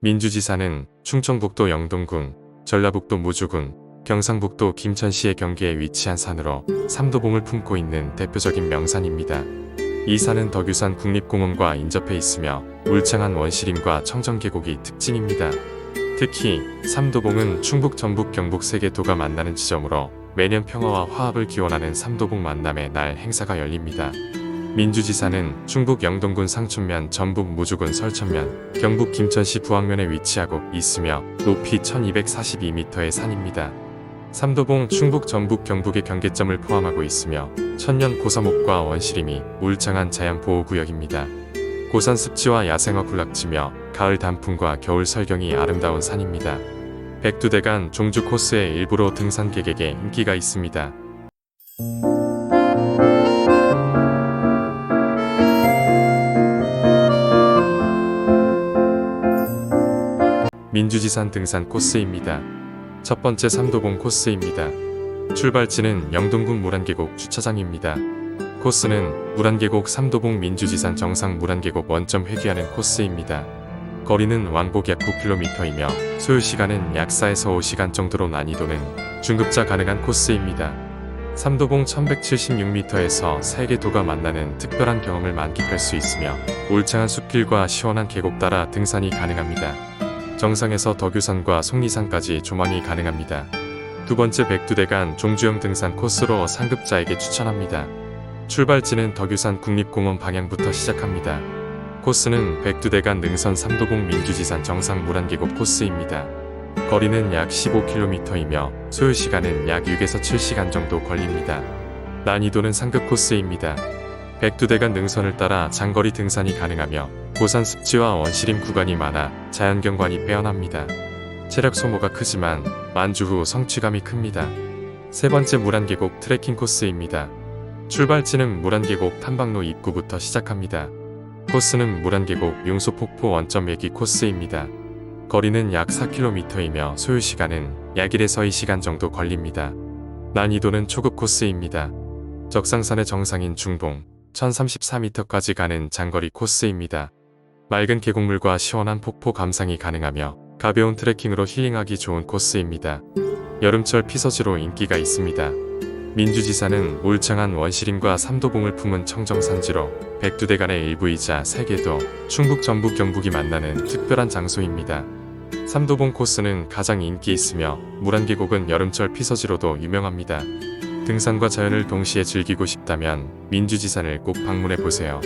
민주지사는 충청북도 영동군, 전라북도 무주군, 경상북도 김천시의 경계에 위치한 산으로 삼도봉을 품고 있는 대표적인 명산입니다. 이 산은 덕유산 국립공원과 인접해 있으며 울창한 원시림과 청정계곡이 특징입니다. 특히 삼도봉은 충북, 전북, 경북 세 개 도가 만나는 지점으로 매년 평화와 화합을 기원하는 삼도봉 만남의 날 행사가 열립니다. 민주지사는 충북 영동군 상춘면, 전북 무주군 설천면, 경북 김천시 부항면에 위치하고 있으며 높이 1242m의 산입니다. 삼도봉 충북 전북 경북의 경계점을 포함하고 있으며 천년 고사목과 원시림이 울창한 자연보호구역입니다. 고산 습지와 야생화 군락지며 가을 단풍과 겨울 설경이 아름다운 산입니다. 백두대간 종주 코스의 일부로 등산객에게 인기가 있습니다. 민주지산 등산 코스입니다. 첫 번째 삼도봉 코스입니다. 출발지는 영동군 무란계곡 주차장입니다. 코스는 무란계곡 삼도봉 민주지산 정상 무란계곡 원점 회귀하는 코스입니다. 거리는 왕복 약 9km이며 소요 시간은 약 4에서 5시간 정도로 난이도는 중급자 가능한 코스입니다. 삼도봉 1176m에서 세개 도가 만나는 특별한 경험을 만끽할 수 있으며 울창한 숲길과 시원한 계곡 따라 등산이 가능합니다. 정상에서 덕유산과 속리산까지 조망이 가능합니다. 두 번째 백두대간 종주형 등산 코스로 상급자에게 추천합니다. 출발지는 덕유산 국립공원 방향부터 시작합니다. 코스는 백두대간 능선 삼도봉 민주지산 정상 무란계곡 코스입니다. 거리는 약 15km이며 소요 시간은 약 6에서 7시간 정도 걸립니다. 난이도는 상급 코스입니다. 백두대간 능선을 따라 장거리 등산이 가능하며 고산 습지와 원시림 구간이 많아 자연경관이 빼어납니다. 체력 소모가 크지만 만주 후 성취감이 큽니다. 세 번째 무란계곡 트레킹 코스입니다. 출발지는 무란계곡 탐방로 입구부터 시작합니다. 코스는 무란계곡 융소폭포 원점 예기 코스입니다. 거리는 약 4km이며 소요 시간은 약 1에서 2시간 정도 걸립니다. 난이도는 초급 코스입니다. 적상산의 정상인 중봉 1034m까지 가는 장거리 코스입니다. 맑은 계곡물과 시원한 폭포 감상이 가능하며 가벼운 트레킹으로 힐링하기 좋은 코스입니다. 여름철 피서지로 인기가 있습니다. 민주지사는 울창한 원시림과 삼도봉을 품은 청정산지로 백두대간의 일부이자 세계도 충북 전북 경북이 만나는 특별한 장소입니다. 삼도봉 코스는 가장 인기 있으며 무란계곡은 여름철 피서지로도 유명합니다. 등산과 자연을 동시에 즐기고 싶다면 민주지산을 꼭 방문해 보세요.